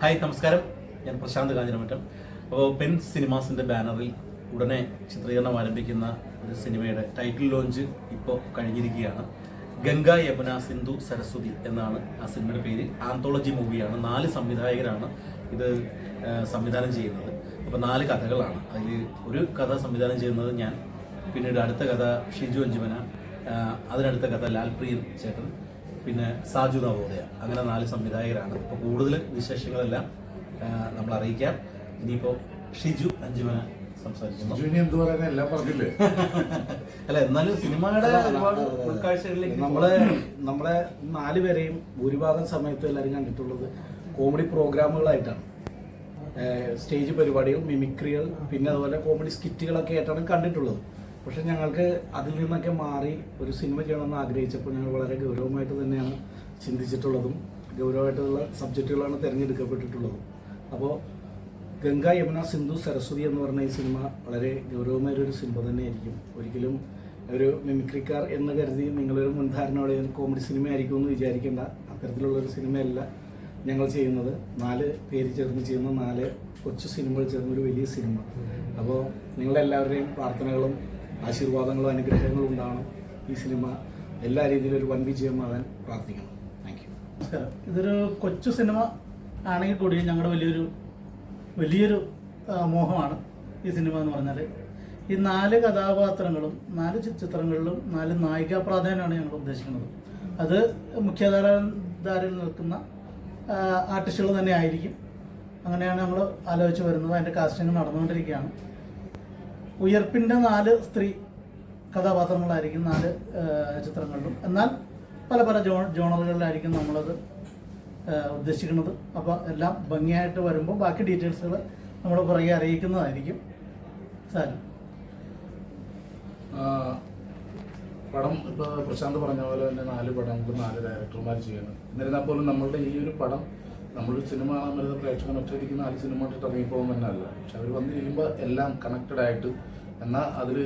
Hi നമസ്കാരം. ഞാൻ പ്രശാന്ത് കാഞ്ഞിരമറ്റം. അപ്പോൾ പെൻ സിനിമാസിന്റെ ബാനറിൽ ഉടനെ ചിത്രീകരണം ആരംഭിക്കുന്ന ഒരു സിനിമയുടെ ടൈറ്റിൽ ലോഞ്ച് ഇപ്പോൾ കഴിഞ്ഞിരിക്കുകയാണ്. ഗംഗ യമുന സിന്ധു സരസ്വതി എന്നാണ് ആ സിനിമയുടെ പേര്. ആന്തോളജി മൂവിയാണ്. നാല് സംവിധായകരാണ് ഇത് സംവിധാനം ചെയ്യുന്നത്. അപ്പോൾ നാല് കഥകളാണ്. അതിൽ ഒരു കഥ സംവിധാനം ചെയ്യുന്നത് ഞാൻ പിന്നീട് അടുത്ത കഥ ഷിജു അഞ്ജുമന അതിനടുത്ത കഥ ലാൽപ്രിയൻ ചേട്ടൻ പിന്നെ സാജു നവോദയ. അങ്ങനെ നാല് സംവിധായകരാണ്. ഇപ്പോൾ കൂടുതൽ വിശേഷങ്ങളെല്ലാം നമ്മൾ അറിയിക്കാം. ഇനിയിപ്പോൾ ഷിജു അഞ്ജുമന സംസാരിക്കുന്നു. അല്ല എന്നാലും സിനിമയുടെ ഒരുപാട് ഉൾക്കാഴ്ചകളിലേക്ക് നമ്മളെ നമ്മളെ നാല് പേരെയും ഭൂരിഭാഗം സമയത്ത് എല്ലാവരും കണ്ടിട്ടുള്ളത് കോമഡി പ്രോഗ്രാമുകളായിട്ടാണ്. സ്റ്റേജ് പരിപാടികൾ മിമിക്രികൾ പിന്നെ അതുപോലെ കോമഡി സ്കിറ്റുകളൊക്കെ ആയിട്ടാണ് കണ്ടിട്ടുള്ളത്. പക്ഷെ ഞങ്ങൾക്ക് അതിൽ നിന്നൊക്കെ മാറി ഒരു സിനിമ ചെയ്യണമെന്ന് ആഗ്രഹിച്ചപ്പോൾ ഞങ്ങൾ വളരെ ഗൗരവമായിട്ട് തന്നെയാണ് ചിന്തിച്ചിട്ടുള്ളതും ഗൗരവമായിട്ടുള്ള സബ്ജക്റ്റുകളാണ് തിരഞ്ഞെടുക്കപ്പെട്ടിട്ടുള്ളതും. അപ്പോൾ ഗംഗ യമുന സിന്ധു സരസ്വതി എന്ന് പറഞ്ഞ ഈ സിനിമ വളരെ ഗൗരവമായ ഒരു സിനിമ തന്നെയായിരിക്കും. ഒരിക്കലും ഒരു മിമിക്രിക്കാർ എന്ന് കരുതി നിങ്ങളൊരു മുൻധാരണയോടെ കോമഡി സിനിമ ആയിരിക്കും എന്ന് വിചാരിക്കേണ്ട അത്തരത്തിലുള്ള ഒരു സിനിമയല്ല ഞങ്ങൾ ചെയ്യുന്നത്. നാല് പേര് ചേർന്ന് ചെയ്യുന്ന നാല് കൊച്ചു സിനിമകൾ ചേർന്ന ഒരു വലിയ സിനിമ. അപ്പോൾ നിങ്ങളെല്ലാവരുടെയും പ്രാർത്ഥനകളും ആശീർവാദങ്ങളും അനുഗ്രഹങ്ങളും ഉണ്ടാവണം. ഈ സിനിമ എല്ലാ രീതിയിലും ഒരു വൻ വിജയമാകാൻ പ്രാർത്ഥിക്കണം താങ്ക് യു നമസ്കാരം. ഇതൊരു കൊച്ചു സിനിമ ആണെങ്കിൽ കൂടി ഞങ്ങളുടെ വലിയൊരു വലിയൊരു മോഹമാണ് ഈ സിനിമ എന്ന് പറഞ്ഞാൽ ഈ നാല് കഥാപാത്രങ്ങളും നാല് ചിത്രങ്ങളിലും നാല് നായിക പ്രാധാന്യമാണ് ഞങ്ങൾ ഉദ്ദേശിക്കുന്നത്. അത് മുഖ്യധാരധാരയിൽ നിൽക്കുന്ന ആർട്ടിസ്റ്റുകൾ തന്നെ ആയിരിക്കും. അങ്ങനെയാണ് നമ്മൾ ആലോചിച്ച് വരുന്നത്. അതിന്റെ കാസ്റ്റിംഗ് നടന്നുകൊണ്ടിരിക്കുകയാണ്. ഉയർപ്പിന്റെ നാല് സ്ത്രീ കഥാപാത്രങ്ങളായിരിക്കും നാല് ചിത്രങ്ങളിലും. എന്നാൽ പല പല ജോ ജോണറുകളിലായിരിക്കും നമ്മളത് ഉദ്ദേശിക്കുന്നത്. അപ്പോൾ എല്ലാം ഭംഗിയായിട്ട് വരുമ്പോൾ ബാക്കി ഡീറ്റെയിൽസുകൾ നമ്മൾ പുറകെ അറിയിക്കുന്നതായിരിക്കും. സാരി പടം ഇപ്പൊ പ്രശാന്ത് പറഞ്ഞ പോലെ തന്നെ നാല് പടങ്ങൾ നാല് ഡയറക്ടർമാർ ചെയ്യണം. എന്നിരുന്നാൽ പോലും നമ്മളുടെ ഈ ഒരു പടം നമ്മളൊരു സിനിമ കാണാൻ വരുന്ന പ്രേക്ഷകൻ ഒറ്റയടിക്ക് നാല് സിനിമ ഇട്ടിട്ട് ഇറങ്ങിപ്പോകുമെന്നല്ല പക്ഷെ അവർ വന്നിരിക്കുമ്പോൾ എല്ലാം കണക്റ്റഡ് ആയിട്ട് എന്നാൽ അതിൽ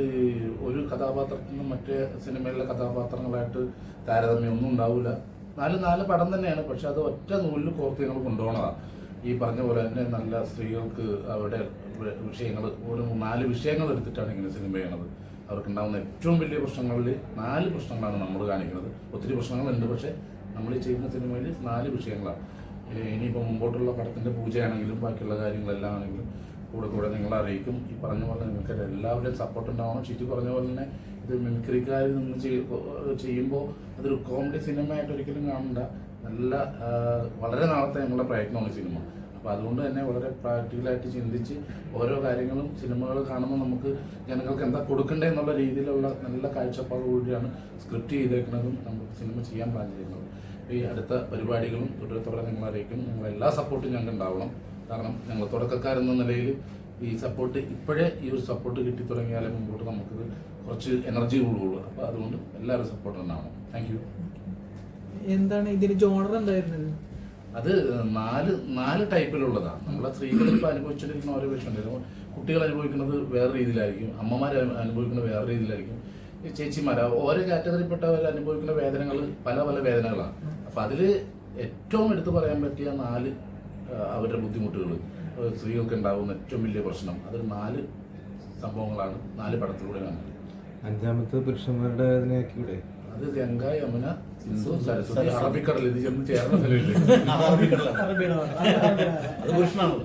ഒരു കഥാപാത്രത്തിൽ മറ്റേ സിനിമയിലെ കഥാപാത്രങ്ങളായിട്ട് താരതമ്യം ഒന്നും ഉണ്ടാവില്ല നാല് നാല് പടം തന്നെയാണ്. പക്ഷെ അത് ഒറ്റ നൂലിൽ കോർത്ത് ഞങ്ങൾ കൊണ്ടുപോകണതാണ് ഈ പറഞ്ഞ പോലെ തന്നെ നല്ല സ്ത്രീകൾക്ക് അവരുടെ വിഷയങ്ങൾ ഒരു നാല് വിഷയങ്ങൾ എടുത്തിട്ടാണ് ഇങ്ങനെ സിനിമ ചെയ്യണത്. അവർക്കുണ്ടാകുന്ന ഏറ്റവും വലിയ പ്രശ്നങ്ങളിൽ നാല് പ്രശ്നങ്ങളാണ് നമ്മൾ കാണിക്കുന്നത്. ഒത്തിരി പ്രശ്നങ്ങളുണ്ട് പക്ഷേ നമ്മൾ ചെയ്യുന്ന സിനിമയിൽ നാല് വിഷയങ്ങളാണ്. ഇനിയിപ്പോൾ മുമ്പോട്ടുള്ള പടത്തിന്റെ പൂജയാണെങ്കിലും ബാക്കിയുള്ള കാര്യങ്ങളെല്ലാം ആണെങ്കിലും കൂടെ കൂടെ നിങ്ങളെ അറിയിക്കും. ഈ പറഞ്ഞ പോലെ നിങ്ങൾക്ക് എല്ലാവരുടെയും സപ്പോർട്ട് ഉണ്ടാവണം. ഷിജു പറഞ്ഞ പോലെ തന്നെ ഇത് മിമിക്രിക്കാരിൽ നിന്ന് ചെയ്യുമ്പോൾ അതൊരു കോമഡി സിനിമയായിട്ട് ഒരിക്കലും കാണണ്ട. നല്ല വളരെ നാളത്തെ ഞങ്ങളുടെ പ്രയത്നമാണ് സിനിമ. അപ്പോൾ അതുകൊണ്ട് തന്നെ വളരെ പ്രാക്ടിക്കലായിട്ട് ചിന്തിച്ച് ഓരോ കാര്യങ്ങളും സിനിമകൾ കാണുമ്പോൾ നമുക്ക് ജനങ്ങൾക്ക് എന്താ കൊടുക്കണ്ടേ എന്നുള്ള രീതിയിലുള്ള നല്ല കാഴ്ചപ്പാട് കൂടിയാണ് സ്ക്രിപ്റ്റ് ചെയ്തേക്കുന്നതും നമുക്ക് സിനിമ ചെയ്യാൻ പ്ലാൻ ചെയ്യുന്നത്. ഈ അടുത്ത പരിപാടികളും തുടരത്തോടെ നിങ്ങളെ നിങ്ങളറിയിക്കും നിങ്ങൾ എല്ലാ സപ്പോർട്ടും ഞങ്ങൾക്ക് ഉണ്ടാവണം. കാരണം ഞങ്ങൾ തുടക്കക്കാരെന്ന നിലയിൽ ഈ സപ്പോർട്ട് ഇപ്പോഴേ ഈ ഒരു സപ്പോർട്ട് കിട്ടി തുടങ്ങിയാലേ മുമ്പോട്ട് നമുക്കിത് കുറച്ച് എനർജി കൂടുകയുള്ളൂ അപ്പോൾ അതുകൊണ്ട് എല്ലാവരും സപ്പോർട്ട് ഉണ്ടാവണം താങ്ക് യു എന്താണ് ഇതിന് ജോണർ എന്തായിരുന്നത്? അത് നാല് നാല് ടൈപ്പിലുള്ളതാണ് നമ്മളെ സ്ത്രീകൾ ഇപ്പോൾ അനുഭവിച്ചിരിക്കുന്ന ഓരോ വിഷയമുണ്ട് കുട്ടികൾ അനുഭവിക്കുന്നത് വേറെ രീതിയിലായിരിക്കും. അമ്മമാർ അനുഭവിക്കുന്നത് വേറെ രീതിയിലായിരിക്കും. ഈ ചേച്ചിമാർ ഓരോ കാറ്റഗറിപ്പെട്ടവർ അനുഭവിക്കുന്ന വേദനകൾ പല പല വേദനകളാണ്. അപ്പം അതിൽ ഏറ്റവും എടുത്തു പറയാൻ പറ്റിയ നാല് അവരുടെ ബുദ്ധിമുട്ടുകൾ സ്ത്രീകൾക്ക് ഉണ്ടാകുന്ന ഏറ്റവും വലിയ പ്രശ്നം. അതൊരു നാല് സംഭവങ്ങളാണ് നാല് പടത്തിലൂടെ കാണുന്നത്. അഞ്ചാമത്തെ പുരുഷന്മാരുടെ വേദനയാക്കിയൂടെ അത് ഗംഗ യമുന സിന്ധു സരസ്വതി അറബിക്കടൽ ഇത് ചെന്ന് ചേർന്ന സ്ഥലമില്ലേ? അത് പുരുഷനാണല്ലോ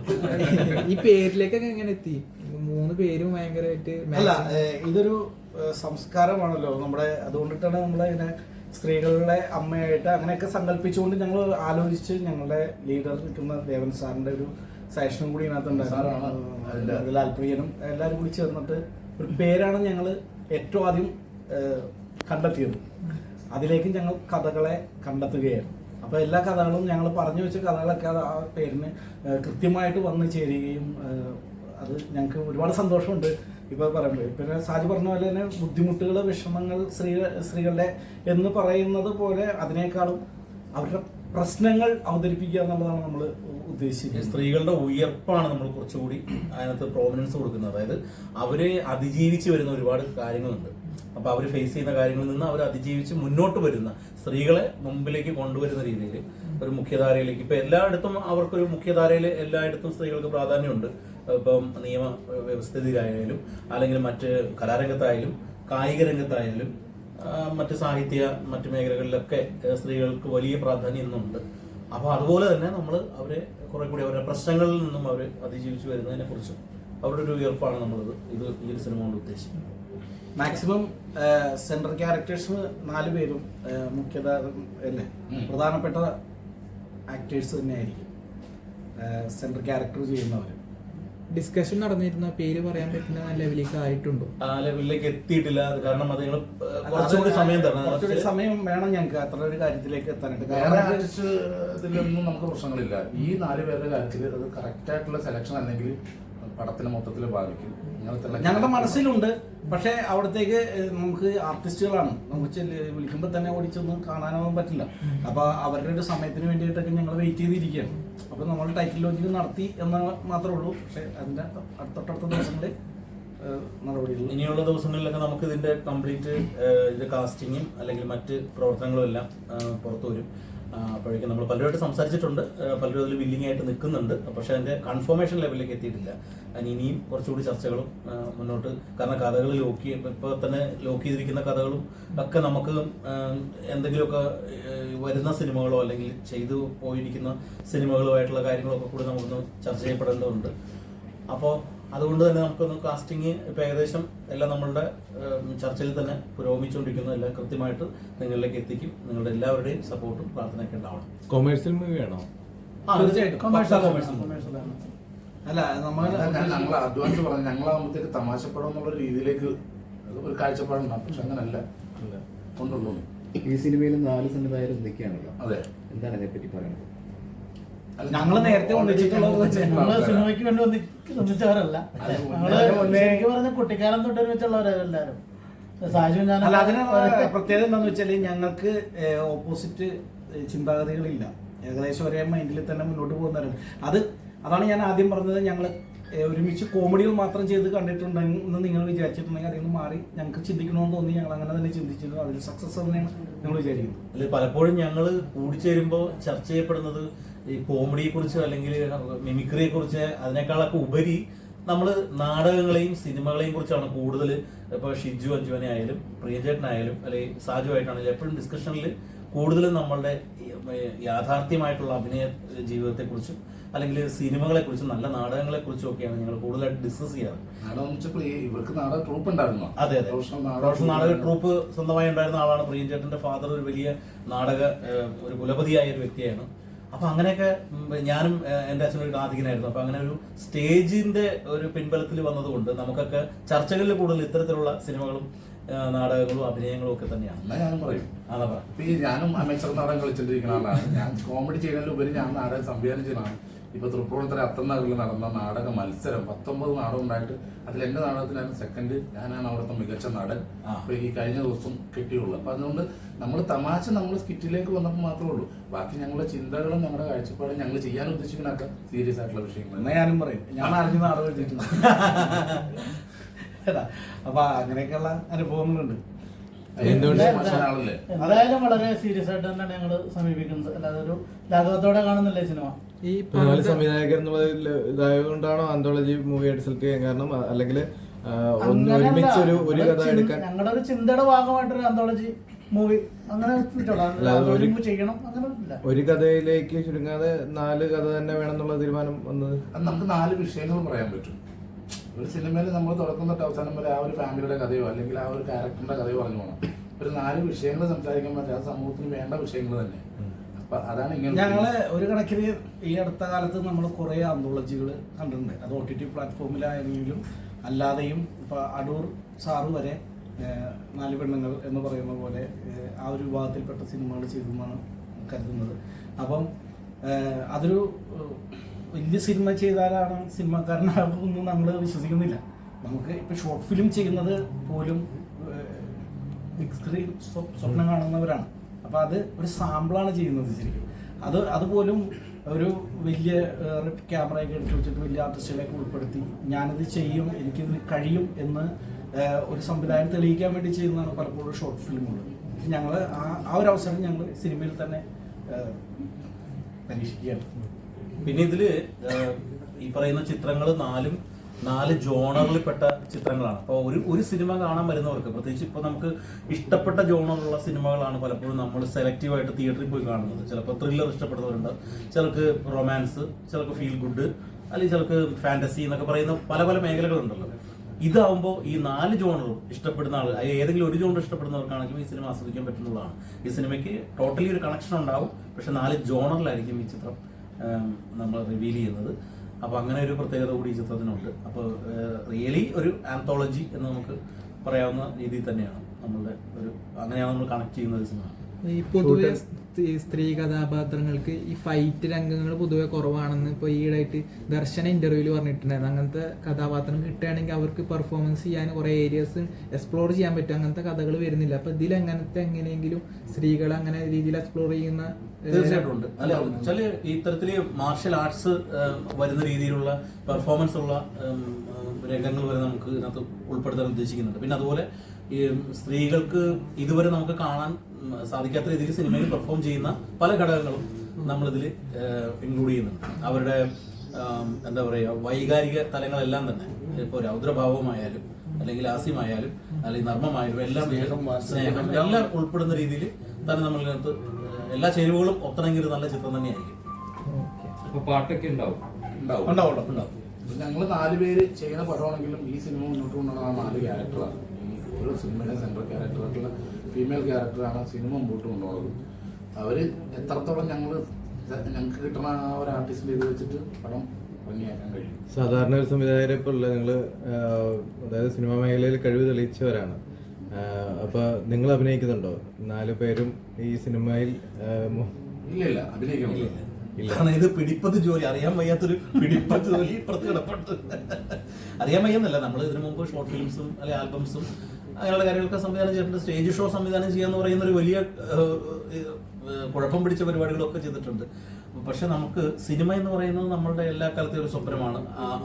ഈ പേരിലേക്കൊക്കെ എങ്ങനെ എത്തി? മൂന്ന് പേരും ഭയങ്കരമായിട്ട് അല്ല ഇതൊരു സംസ്കാരമാണല്ലോ. നമ്മുടെ അതുകൊണ്ടിട്ടാണ് നമ്മളിങ്ങനെ സ്ത്രീകളുടെ അമ്മയായിട്ട് അങ്ങനെയൊക്കെ സങ്കല്പിച്ചുകൊണ്ട് ഞങ്ങൾ ആലോചിച്ച് ഞങ്ങളുടെ ലീഡർ നിൽക്കുന്ന ദേവൻ സാറിന്റെ ഒരു സെഷനും കൂടി ഇതിനകത്തുണ്ടായിരുന്നു ലാൽപ്രിയനും എല്ലാവരും കൂടി ചേർന്നിട്ട് ഒരു പേരാണ് ഞങ്ങൾ ഏറ്റവും ആദ്യം കണ്ടെത്തിയത്. അതിലേക്ക് ഞങ്ങൾ കഥകളെ കണ്ടെത്തുകയായിരുന്നു. അപ്പോൾ എല്ലാ കഥകളും ഞങ്ങൾ പറഞ്ഞു വെച്ച കഥകളൊക്കെ ആ പേരിന് കൃത്യമായിട്ട് വന്നു ചേരുകയും അത് ഞങ്ങൾക്ക് ഒരുപാട് സന്തോഷമുണ്ട്. ഇപ്പോൾ പറയുമ്പോൾ പിന്നെ സാജി പറഞ്ഞ പോലെ തന്നെ ബുദ്ധിമുട്ടുകൾ വിഷമങ്ങൾ സ്ത്രീ സ്ത്രീകളുടെ എന്ന് പറയുന്നത് പോലെ അതിനേക്കാളും അവരുടെ പ്രശ്നങ്ങൾ അവതരിപ്പിക്കുക എന്നുള്ളതാണ് നമ്മൾ ഉദ്ദേശിക്കുന്നത്. സ്ത്രീകളുടെ ഉയർപ്പാണ് നമ്മൾ കുറച്ചുകൂടി അതിനകത്ത് പ്രോമിനൻസ് കൊടുക്കുന്നത്. അതായത് അവരെ അതിജീവിച്ച് വരുന്ന ഒരുപാട് കാര്യങ്ങളുണ്ട്. അപ്പൊ അവർ ഫേസ് ചെയ്യുന്ന കാര്യങ്ങളിൽ നിന്ന് അവർ അതിജീവിച്ച് മുന്നോട്ട് വരുന്ന സ്ത്രീകളെ മുമ്പിലേക്ക് കൊണ്ടുവരുന്ന രീതിയിൽ ഒരു മുഖ്യധാരയിലേക്ക്. ഇപ്പൊ എല്ലായിടത്തും അവർക്കൊരു മുഖ്യധാരയിൽ എല്ലായിടത്തും സ്ത്രീകൾക്ക് പ്രാധാന്യമുണ്ട്. ഇപ്പം നിയമ വ്യവസ്ഥിതിയിലായാലും അല്ലെങ്കിൽ മറ്റ് കലാരംഗത്തായാലും കായിക രംഗത്തായാലും മറ്റ് സാഹിത്യ മറ്റ് മേഖലകളിലൊക്കെ സ്ത്രീകൾക്ക് വലിയ പ്രാധാന്യം ഇന്നുണ്ട്. അപ്പോൾ അതുപോലെ തന്നെ നമ്മൾ അവരെ കുറെ കൂടി അവരുടെ പ്രശ്നങ്ങളിൽ നിന്നും അവർ അതിജീവിച്ചു വരുന്നതിനെ കുറിച്ചും അവരുടെ ഒരു ഉയർപ്പാണ് നമ്മളിത് ഇത് ഈ ഒരു സിനിമ കൊണ്ട് ഉദ്ദേശിക്കുന്നത്. മാക്സിമം സെൻട്രൽ ക്യാരക്ടേഴ്സ് നാല് പേരും മുഖ്യധാരം മുഖ്യത അല്ലേ പ്രധാനപ്പെട്ട ആക്ടേഴ്സ് തന്നെയായിരിക്കും. സെൻട്രൽ ക്യാരക്ടർ ചെയ്യുന്നവർ ഡിസ്കഷൻ നടന്നിരുന്ന പേര് പറയാൻ പറ്റുന്ന ലെവലിലേക്ക് ആയിട്ടുണ്ടോ? ആ ലെവലിലേക്ക് എത്തിയിട്ടില്ല. കാരണം അത് ഞങ്ങൾ കുറച്ചുകൂടി സമയം തരണം. കുറച്ചുകൂടി സമയം വേണം ഞങ്ങൾക്ക് അത്ര ഒരു കാര്യത്തിലേക്ക് എത്താനായിട്ട്. വേറെ കാരണം ആർട്ടിസ്റ്റ് ഇതിലൊന്നും നമുക്ക് പ്രശ്നങ്ങളില്ല. ഈ നാല് പേരുടെ കാര്യത്തിൽ അത് കറക്റ്റ് ആയിട്ടുള്ള സെലക്ഷൻ അല്ലെങ്കിൽ പടത്തിന് മൊത്തത്തിൽ ബാധിക്കും. ഞങ്ങളുടെ മനസ്സിലുണ്ട്. പക്ഷേ അവിടത്തേക്ക് നമുക്ക് ആർട്ടിസ്റ്റുകളാണ്. നമുക്ക് വിളിക്കുമ്പോൾ തന്നെ ഓടിച്ചൊന്നും കാണാനൊന്നും പറ്റില്ല. അപ്പൊ അവരുടെ ഒരു സമയത്തിന് വേണ്ടിയിട്ടൊക്കെ ഞങ്ങൾ വെയിറ്റ് ചെയ്തിരിക്കുകയാണ്. അപ്പൊ നമ്മൾ ടൈറ്റിൽ ലോഞ്ചിങ് നടത്തി എന്ന് മാത്രമേ ഉള്ളൂ. പക്ഷെ അതിന്റെ അടുത്തടുത്ത ദിവസങ്ങളിൽ നടപടികൾ ഇനിയുള്ള ദിവസങ്ങളിലൊക്കെ നമുക്ക് ഇതിന്റെ കംപ്ലീറ്റ് കാസ്റ്റിങ്ങും അല്ലെങ്കിൽ മറ്റ് പ്രവർത്തനങ്ങളും എല്ലാം പുറത്തു വരും. അപ്പോഴേക്കും നമ്മൾ പലരുമായിട്ട് സംസാരിച്ചിട്ടുണ്ട്. പലരും അതിൽ ബില്ലിംഗ് ആയിട്ട് നിൽക്കുന്നുണ്ട്. പക്ഷെ അതിന്റെ കൺഫർമേഷൻ ലെവലിലേക്ക് എത്തിയിട്ടില്ല. അതിന് ഇനിയും കുറച്ചുകൂടി ചർച്ചകളും മുന്നോട്ട് കാരണം കഥകൾ ലോക്ക് ഇപ്പോൾ തന്നെ ലോക്ക് ചെയ്തിരിക്കുന്ന കഥകളും ഒക്കെ നമുക്ക് എന്തെങ്കിലുമൊക്കെ വരുന്ന സിനിമകളോ അല്ലെങ്കിൽ ചെയ്തു പോയിരിക്കുന്ന സിനിമകളോ ആയിട്ടുള്ള കാര്യങ്ങളൊക്കെ കൂടി നമുക്കൊന്ന് ചർച്ച ചെയ്യപ്പെടേണ്ടതുണ്ട്. അപ്പോൾ അതുകൊണ്ട് തന്നെ നമുക്കൊന്ന് കാസ്റ്റിംഗ് ഇപ്പം ഏകദേശം എല്ലാം നമ്മളുടെ ചർച്ചയിൽ തന്നെ പുരോഗമിച്ചുകൊണ്ടിരിക്കുന്നു. എല്ലാം കൃത്യമായിട്ട് നിങ്ങളിലേക്ക് എത്തിക്കും. നിങ്ങളുടെ എല്ലാവരുടെയും സപ്പോർട്ടും പ്രാർത്ഥനയൊക്കെ ഉണ്ടാവണം. കൊമേഴ്സ്യൽ മൂവിയാണോ ആണോ? തീർച്ചയായിട്ടും. അല്ല നമ്മൾ ഞങ്ങൾ അഡ്വാൻസ് പറഞ്ഞു ഞങ്ങളാകുമ്പോഴത്തേക്ക് തമാശപ്പെടാം എന്നുള്ള രീതിയിലേക്ക് ഒരു കാഴ്ചപ്പാടുണ്ടാകും പക്ഷെ അങ്ങനല്ല. കൊണ്ടുള്ളൂ ഈ സിനിമയിൽ നാല് സംവിധായകർ എന്തൊക്കെയാണല്ലോ അതെ. എന്താണ് അതിനെപ്പറ്റി പറയുന്നത് ഞങ്ങൾ നേരത്തെ ഒന്നിച്ചിട്ടുള്ളത് സിനിമയ്ക്ക് വേണ്ടി ഒന്നി ഒന്നിച്ചവരല്ല. ശരിക്കും പറഞ്ഞ കുട്ടിക്കാലം തൊട്ട് ഒരുമിച്ചുള്ളവരെല്ലാരും സാജു ഞാൻ അല്ല അതിന് പ്രത്യേകത എന്താന്ന് വെച്ചാൽ ഞങ്ങൾക്ക് ഓപ്പോസിറ്റ് ചിന്താഗതികളില്ല. ഏകദേശം ഒരേ മൈൻഡിൽ തന്നെ മുന്നോട്ട് പോകുന്നവരാണ്. അത് അതാണ് ഞാൻ ആദ്യം പറഞ്ഞത്. ഞങ്ങൾ ഒരുമിച്ച് കോമഡികൾ മാത്രം ചെയ്ത് കണ്ടിട്ടുണ്ടെന്ന് നിങ്ങൾ വിചാരിച്ചിട്ടുണ്ടെങ്കിൽ അതിൽ നിന്ന് മാറി ഞങ്ങൾക്ക് ചിന്തിക്കണമെന്ന് തോന്നി. ഞങ്ങൾ അങ്ങനെ തന്നെ ചിന്തിച്ചിരുന്നു. അതിൽ സക്സസ് തന്നെയാണ്. ഞങ്ങൾ വിചാരിക്കുന്നത് അല്ലെങ്കിൽ പലപ്പോഴും ഞങ്ങൾ കൂടിച്ചേരുമ്പോൾ ചർച്ച ചെയ്യപ്പെടുന്നത് ഈ കോമഡിയെ കുറിച്ച് അല്ലെങ്കിൽ മിമിക്രിയെ കുറിച്ച് അതിനേക്കാളൊക്കെ ഉപരി നമ്മൾ നാടകങ്ങളെയും സിനിമകളെയും കുറിച്ചാണ് കൂടുതൽ ഇപ്പോൾ ഷിജു അഞ്ജുവനെ ആയാലും പ്രിയചേട്ടനായാലും അല്ലെങ്കിൽ സാജു ആയിട്ടാണെങ്കിലും എപ്പോഴും ഡിസ്കഷനിൽ കൂടുതലും നമ്മളുടെ യാഥാർത്ഥ്യമായിട്ടുള്ള അഭിനയ ജീവിതത്തെക്കുറിച്ചും അല്ലെങ്കിൽ സിനിമകളെ കുറിച്ചും നല്ല നാടകങ്ങളെ കുറിച്ചും ഒക്കെയാണ് ഞങ്ങൾ കൂടുതലായിട്ട് ഡിസ്കസ് ചെയ്യാറ്. ഇവർക്ക് നാടക ട്രൂപ്പ് ഉണ്ടായിരുന്നു? അതെ അതെ. റോഷൻ നാടക ട്രൂപ്പ് സ്വന്തമായി ഉണ്ടായിരുന്ന ആളാണ് പ്രിയഞ്ചേട്ടന്റെ ഫാദർ ഒരു വലിയ നാടക ഒരു കുലപതിയായ ഒരു വ്യക്തിയാണ്. അപ്പൊ അങ്ങനെയൊക്കെ ഞാനും ഏഹ്, എന്റെ അച്ഛനും ഒരു കാതികനായിരുന്നു അപ്പൊ അങ്ങനെ ഒരു സ്റ്റേജിന്റെ ഒരു പിൻബലത്തിൽ വന്നതുകൊണ്ട് നമുക്കൊക്കെ ചർച്ചകളിൽ കൂടുതൽ ഇത്തരത്തിലുള്ള സിനിമകളും നാടകങ്ങളും അഭിനയങ്ങളും ഒക്കെ തന്നെയാണ്. ഞാനും പറയും. ഈ ഞാനും അമേച്ചർ നാടകം കളിച്ചിട്ടിരിക്കുന്ന ആളാണ്. ഞാൻ കോമഡി ചെയ്യുന്നതിലുപരി ഞാൻ നാടകം സംവിധാനം ചെയ്യുന്നതാണ്. ഇപ്പൊ തൃപ്പൂണിത്തറ അത്തനഗറിൽ നടന്ന നാടക മത്സരം പത്തൊമ്പത് നാടകം ഉണ്ടായിട്ട് അതിൽ എന്റെ നാടകത്തിനാണ് സെക്കൻഡ് ഞാനാണ് അവിടുത്തെ മികച്ച നടൻ. ആ. അപ്പൊ ഈ കഴിഞ്ഞ ദിവസം കിട്ടിയുള്ളൂ. അപ്പൊ അതുകൊണ്ട് നമ്മൾ തമാശ നമ്മൾ സ്കിറ്റിലേക്ക് വന്നപ്പോൾ മാത്രമേ ഉള്ളൂ. ബാക്കി ഞങ്ങളുടെ ചിന്തകളും ഞങ്ങളുടെ കാഴ്ചപ്പാടും ഞങ്ങൾ ചെയ്യാൻ ഉദ്ദേശിക്കുന്നതൊക്കെ സീരിയസ് ആയിട്ടുള്ള വിഷയങ്ങൾ എന്നാ ഞാനും പറയും. ഞാൻ അറിഞ്ഞ് നാടകം എഴുതിയിട്ടുണ്ട് എടാ, അപ്പൊ അങ്ങനെയൊക്കെയുള്ള അനുഭവങ്ങളുണ്ട്. അതായാലും വളരെ സീരിയസ് ആയിട്ട് തന്നെയാണ് ഞങ്ങൾ സമീപിക്കുന്നത്. അല്ലാതെ ഒരു ലാഘവത്തോടെ കാണുന്നില്ലേ സിനിമ. ഈ സംവിധായകർ എന്നുള്ളതിൽ ഇതായതുകൊണ്ടാണോ ആന്തോളജി മൂവി ആയിട്ട് സെലക്ട് ചെയ്യാൻ കാരണം അല്ലെങ്കിൽ ഒരുമിച്ച് ഒരു ഒരു കഥ എടുക്കാൻ ഞങ്ങളുടെ ഒരു ചിന്തയുടെ ഭാഗമായിട്ടൊരു അന്തോളജി മൂവി അങ്ങനെ ചെയ്യണം അങ്ങനെ ഇല്ല ഒരു കഥയിലേക്ക് ചുരുങ്ങാതെ നാല് കഥ തന്നെ വേണം എന്നുള്ള തീരുമാനം വന്നത്? നമുക്ക് നാല് വിഷയങ്ങൾ പറയാൻ പറ്റും. ഒരു സിനിമയിൽ നമ്മൾ തുടക്കം തൊട്ട് അവസാനം വരെ ആ ഒരു ഫാമിലിയുടെ കഥയോ അല്ലെങ്കിൽ ആ ഒരു ക്യാരക്ടറിന്റെ കഥയോ പറഞ്ഞു പോകണം. ഒരു നാല് വിഷയങ്ങൾ സംസാരിക്കാൻ പറ്റാത്ത അത് സമൂഹത്തിന് വേണ്ട വിഷയങ്ങൾ തന്നെ. ഞങ്ങൾ ഒരു കണക്കിന് ഈ അടുത്ത കാലത്ത് നമ്മൾ കുറേ ആന്തോളജികൾ കണ്ടിട്ടുണ്ട്. അത് ഒ ടി ടി പ്ലാറ്റ്ഫോമിലായിരുന്നെങ്കിലും അല്ലാതെയും ഇപ്പൊ അടൂർ സാറ് വരെ നാല് പെണ്ണുങ്ങൾ എന്ന് പറയുന്ന പോലെ ആ ഒരു വിഭാഗത്തിൽപ്പെട്ട സിനിമകൾ ചെയ്തു എന്നാണ് കരുതുന്നത്. അപ്പം അതൊരു വലിയ സിനിമ ചെയ്താലാണ് സിനിമക്കാരനാകുമെന്ന് നമ്മൾ വിശ്വസിക്കുന്നില്ല. നമുക്ക് ഇപ്പൊ ഷോർട്ട് ഫിലിം ചെയ്യുന്നത് പോലും ബിഗ് സ്ക്രീൻ സ്വപ്നം കാണുന്നവരാണ്. അപ്പൊ അത് ഒരു സാമ്പിളാണ് ചെയ്യുന്നത് ശരിക്കും. അത് അതുപോലും ഒരു വലിയ ക്യാമറയൊക്കെ എടുത്ത് വെച്ചിട്ട് വലിയ ആർട്ടിസ്റ്റുകളെയൊക്കെ ഉൾപ്പെടുത്തി ഞാനിത് ചെയ്യും എനിക്കിത് കഴിയും എന്ന് ഒരു സംവിധാനം തെളിയിക്കാൻ വേണ്ടി ചെയ്യുന്നതാണ് പലപ്പോഴും ഷോർട്ട് ഫിലിമുകൾ ഞങ്ങൾ ആ ആ ഒരു അവസരം ഞങ്ങൾ സിനിമയിൽ തന്നെ പരീക്ഷിക്കുകയാണ്. പിന്നെ ഇതിൽ ഈ പറയുന്ന ചിത്രങ്ങൾ നാലും നാല് ജോണറിൽപ്പെട്ട ചിത്രങ്ങളാണ്. അപ്പോൾ ഒരു ഒരു സിനിമ കാണാൻ വരുന്നവർക്ക് പ്രത്യേകിച്ച് ഇപ്പോൾ നമുക്ക് ഇഷ്ടപ്പെട്ട ജോണറുള്ള സിനിമകളാണ് പലപ്പോഴും നമ്മൾ സെലക്റ്റീവായിട്ട് തിയേറ്ററിൽ പോയി കാണുന്നത്. ചിലപ്പോൾ ത്രില്ലർ ഇഷ്ടപ്പെടുന്നവരുണ്ട്. ചിലർക്ക് റൊമാൻസ് ചിലർക്ക് ഫീൽ ഗുഡ് അല്ലെങ്കിൽ ചിലർക്ക് ഫാന്റസി എന്നൊക്കെ പറയുന്ന പല പല മേഖലകളുണ്ടല്ലോ. ഇതാവുമ്പോൾ ഈ നാല് ജോണറും ഇഷ്ടപ്പെടുന്ന ആൾ ഏതെങ്കിലും ഒരു ജോണർ ഇഷ്ടപ്പെടുന്നവർക്കാണെങ്കിലും ഈ സിനിമ ആസ്വദിക്കാൻ പറ്റുന്നതാണ്. ഈ സിനിമയ്ക്ക് ടോട്ടലി ഒരു കണക്ഷൻ ഉണ്ടാവും. പക്ഷെ നാല് ജോണറിലായിരിക്കും ഈ ചിത്രം നമ്മൾ റിവീൽ ചെയ്യുന്നത്. അപ്പോൾ അങ്ങനെ ഒരു പ്രത്യേകത കൂടി ഈ ചിത്രത്തിനുണ്ട്. അപ്പോൾ റിയലി ഒരു ആന്തോളജി എന്ന് നമുക്ക് പറയാവുന്ന രീതിയിൽ തന്നെയാണ് നമ്മളുടെ ഒരു അങ്ങനെയാണ് നമ്മൾ കണക്ട് ചെയ്യുന്ന ഒരു സിനിമ ഈ പൊതുവെ സ്ത്രീ- കഥാപാത്രങ്ങൾക്ക് ഈ ഫൈറ്റ് രംഗങ്ങൾ പൊതുവെ കുറവാണെന്ന് ഇപ്പോൾ ഈയിടെയായിട്ട് ദർശന ഇന്റർവ്യൂവിൽ പറഞ്ഞിട്ടുണ്ടായിരുന്നു. അങ്ങനത്തെ കഥാപാത്രം കിട്ടുകയാണെങ്കിൽ അവർക്ക് പെർഫോമൻസ് ചെയ്യാൻ കുറേ ഏരിയസ് എക്സ്പ്ലോർ ചെയ്യാൻ പറ്റും. അങ്ങനത്തെ കഥകൾ വരുന്നില്ല. അപ്പൊ ഇതിൽ അങ്ങനത്തെ എങ്ങനെയെങ്കിലും സ്ത്രീകൾ അങ്ങനെ രീതിയിൽ എക്സ്പ്ലോർ ചെയ്യുന്ന തീർച്ചയായിട്ടും അല്ല ഇത്തരത്തിൽ മാർഷൽ ആർട്സ് വരുന്ന രീതിയിലുള്ള പെർഫോമൻസ് ഉള്ള രംഗങ്ങൾ വരെ നമുക്ക് ഇതിനകത്ത് ഉൾപ്പെടുത്താൻ ഉദ്ദേശിക്കുന്നുണ്ട്. പിന്നെ അതുപോലെ ഈ സ്ത്രീകൾക്ക് ഇതുവരെ നമുക്ക് കാണാൻ സാധിക്കാത്ത രീതിയിൽ സിനിമയിൽ പെർഫോം ചെയ്യുന്ന പല ഘടകങ്ങളും നമ്മളിതിൽ ഇൻക്ലൂഡ് ചെയ്യുന്നുണ്ട്. അവരുടെ എന്താ പറയുക വൈകാരിക തലങ്ങളെല്ലാം തന്നെ ഇപ്പോൾ രൗദ്രഭാവമായാലും അല്ലെങ്കിൽ ആസ്യമായാലും അല്ലെങ്കിൽ നർമ്മമായാലും എല്ലാം സ്നേഹം എല്ലാം ഉൾപ്പെടുന്ന രീതിയിൽ തന്നെ നമ്മളിനകത്ത് എല്ലാ ചേരുവകളും ഒത്തണമെങ്കിൽ ഒരു നല്ല ചിത്രം തന്നെയായിരിക്കും. അപ്പൊ പാട്ടൊക്കെ ഉണ്ടാവും? ഉണ്ടാവും ഉണ്ടാവും ഞങ്ങൾ നാല് പേര് ചെയ്യുന്ന പടമാണെങ്കിലും ഈ സിനിമ മുന്നോട്ട് കൊണ്ടുവന്ന ആ നാല് ക്യാരക്ടറാണ് ഓരോ സിനിമയിലെ സെൻട്രൽ ക്യാരക്ടറായിട്ടുള്ള ഫീമെയിൽ ക്യാരക്ടറാണ് സിനിമ മുമ്പോട്ട് കൊണ്ടുപോകുന്നത്. അവർ എത്രത്തോളം ഞങ്ങൾ ഞങ്ങൾക്ക് കിട്ടുന്ന ആ ഒരു ആർട്ടിസ്റ്റിന്റെ ഇത് വെച്ചിട്ട് പടം ഭംഗിയാക്കാൻ കഴിയും. സാധാരണ ഒരു സംവിധായകരെ പോലുള്ള നിങ്ങൾ അതായത് സിനിമാ മേഖലയിൽ കഴിവ് തെളിയിച്ചവരാണ്. അപ്പോൾ അപ്പൊ നിങ്ങൾ അഭിനയിക്കുന്നുണ്ടോ? നാല് പേരും ഈ സിനിമയിൽ ഇല്ല ഇല്ല അഭിനയിക്കണില്ല ഇല്ല. കാരണം ഇത് പിടിപ്പത് ജോലി അറിയാൻ വയ്യാത്തൊരു പിടിപ്പത് ജോലി ഇപ്പുറത്ത് കിടപ്പുണ്ട് അറിയാൻ വയ്യെന്നല്ല നമ്മൾ ഇതിനു മുമ്പ് ഷോർട്ട് ഫിലിംസും അല്ലെ ആൽബംസും അങ്ങനെയുള്ള കാര്യങ്ങളൊക്കെ സംവിധാനം ചെയ്തിട്ടുണ്ട്. സ്റ്റേജ് ഷോ സംവിധാനം ചെയ്യാന്ന് പറയുന്ന ഒരു വലിയ കുഴപ്പം പിടിച്ച പരിപാടികളൊക്കെ ചെയ്തിട്ടുണ്ട്. പക്ഷെ നമുക്ക് സിനിമ എന്ന് പറയുന്നത് നമ്മളുടെ എല്ലാ കാലത്തെയും ഒരു സ്വപ്നമാണ്.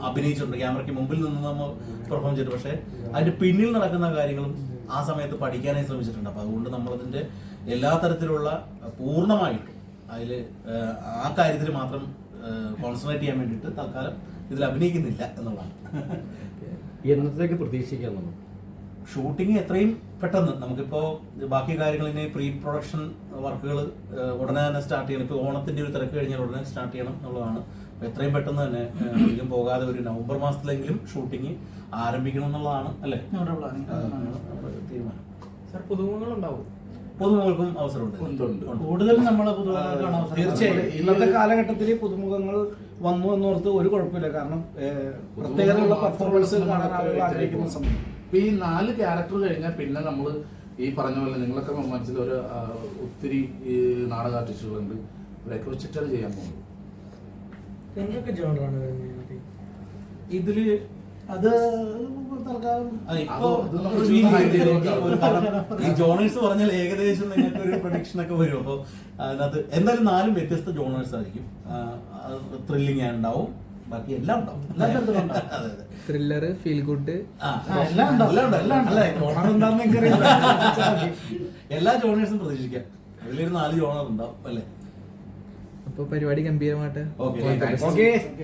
അഭിനയിച്ചിട്ടുണ്ട്. ക്യാമറയ്ക്ക് മുമ്പിൽ നിന്ന് നമ്മൾ പെർഫോം ചെയ്തു പക്ഷേ അതിന്റെ പിന്നിൽ നടക്കുന്ന കാര്യങ്ങളും ആ സമയത്ത് പഠിക്കാനായി ശ്രമിച്ചിട്ടുണ്ട്. അപ്പൊ അതുകൊണ്ട് നമ്മളതിന്റെ എല്ലാ തരത്തിലുള്ള പൂർണമായിട്ടും അതിൽ ആ കാര്യത്തിൽ മാത്രം കോൺസെൻട്രേറ്റ് ചെയ്യാൻ വേണ്ടിയിട്ട് തൽക്കാലം ഇതിൽ അഭിനയിക്കുന്നില്ല എന്നുള്ളതാണ്. എന്നത്തേക്ക് പ്രതീക്ഷിക്കാൻ ഷൂട്ടിംഗ് എത്രയും പെട്ടെന്ന് നമുക്കിപ്പോ ബാക്കി കാര്യങ്ങൾ ഇനി പ്രീ പ്രൊഡക്ഷൻ വർക്കുകൾ ഉടനെ തന്നെ സ്റ്റാർട്ട് ചെയ്യണം. ഇപ്പോൾ ഓണത്തിന്റെ ഒരു തിരക്ക് കഴിഞ്ഞാൽ ഉടനെ സ്റ്റാർട്ട് ചെയ്യണം എന്നുള്ളതാണ്. അപ്പോൾ എത്രയും പെട്ടെന്ന് തന്നെ അധികം പോകാതെ ഒരു നവംബർ മാസത്തിലെങ്കിലും ഷൂട്ടിംഗ് ആരംഭിക്കണം എന്നുള്ളതാണ് അല്ലേ? തീരുമാനം. പുതുമുഖങ്ങൾക്കും പുതുമുഖങ്ങൾ ഉണ്ടാവും പൊതുമുകൾക്കും അവസരമുണ്ട്. ഉണ്ട്, ഉണ്ട്. ഉണ്ട്. കൂടുതൽ നമ്മളെ പുതുമുഖങ്ങൾക്കാണ് അവസരം തീർച്ചയായും. ഇന്നത്തെ കാലഘട്ടത്തിൽ പുതുമുഖങ്ങൾ വന്നു എന്നോർത്ത് ഒരു കുഴപ്പമില്ല. കാരണം പ്രത്യേകതയുള്ള പെർഫോമൻസ് കാണാൻ ആളുകൾ ആഗ്രഹിക്കുന്ന സമയം. ഇപ്പൊ ഈ നാല് ക്യാരക്ടർ കഴിഞ്ഞാൽ പിന്നെ നമ്മൾ ഈ പറഞ്ഞ പോലെ നിങ്ങളൊക്കെ മനസ്സിൽ ഒരു ഒത്തിരി നാടക ആർട്ടിസ്റ്റുകളുണ്ട് ഇവരൊക്കെ വെച്ചിട്ടാണ് ചെയ്യാൻ പോകുന്നത്? എന്തൊക്കെ ജോണറാണ് വരുന്നത്. ഇതിൽ അത് തൽക്കാലം ഈ ജോണേഴ്സ് പറഞ്ഞാൽ ഏകദേശം നിങ്ങൾക്ക് ഒരു പ്രൊഡിക്ഷൻ ഒക്കെ വരും. അപ്പോൾ അതിനകത്ത് എന്തായാലും നാലും വ്യത്യസ്ത ജോണേഴ്സ് ആയിരിക്കും. ത്രില്ലിങ് ഉണ്ടാവും. ബാക്കി എല്ലാം ഉണ്ടാവും. എല്ലാ തരത്തിലും ഉണ്ടാവും. അതെ അതെ. ത്രില്ലർ ഫീൽ ഗുഡ് ആ, ആ, എല്ലാം ഉണ്ടാവും. എല്ലാം ഉണ്ട്, എല്ലാം ഉണ്ട്. അല്ലേ എന്താണെന്ന് എനിക്കറിയില്ല എല്ലാ ജോണേഴ്സും പ്രതീക്ഷിക്കാം. അതിലൊരു നാല് ജോണർ ഉണ്ടാവും അല്ലേ? അപ്പൊ പരിപാടി ഗംഭീരമായിട്ട് ഓക്കെ ഓക്കെ താങ്ക് യു